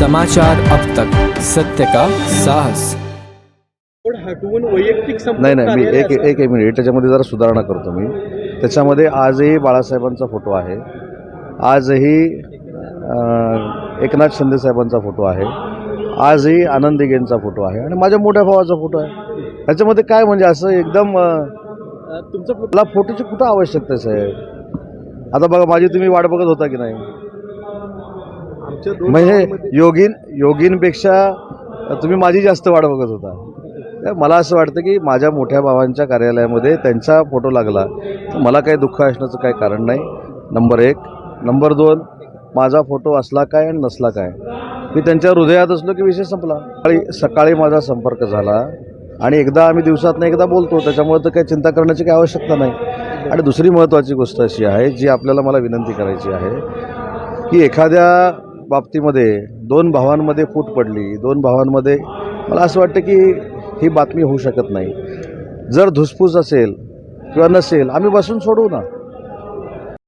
समाचार अब तक। सत्य का साहस। पण हटवून वैयक्तिक नाही नाही मी एक एक एक मिनिट. त्याच्यामध्ये जरा सुधारणा करतो मी. त्याच्यामध्ये आजही बाळासाहेबांचा फोटो आहे. आजही अं, एकनाथ शिंदे साहेबांचा फोटो आहे. आजही आनंद दिघेंचा फोटो आहे. आणि माझ्या मोठ्या भावाचा फोटो आहे. ह्याच्यामध्ये काय म्हणजे असं एकदम अं, तुमचं पुत्र- मला फोटोची कुठं आवश्यकता आहे साहेब? आता बघा माझी तुम्ही वाट बघत होता की नाही? म्हणजे योगीन योगीनपेक्षा तुम्ही माझी जास्त वाट बघत होता. मला असं वाटतं की माझ्या मोठ्या भावांच्या कार्यालयामध्ये त्यांचा फोटो लागला. तर मला काही दुःख असण्याचं काही कारण नाही. नंबर एक. नंबर दोन माझा फोटो असला काय आणि नसला काय. मी त्यांच्या हृदयात असलो की विषय संपला. सकाळी सकाळी माझा संपर्क झाला आणि एकदा आम्ही दिवसात एकदा बोलतो. त्याच्यामुळे तर काही चिंता करण्याची काही आवश्यकता नाही. आणि दुसरी महत्त्वाची गोष्ट अशी आहे जी आपल्याला मला विनंती करायची आहे की एखाद्या बाबतीमध्ये दोन भावांमध्ये फूट पडली. दोन भावांमध्ये मला असं वाटतं की ही बातमी होऊ शकत नाही. जर धुसफूस असेल किंवा नसेल आम्ही बसून सोडू ना.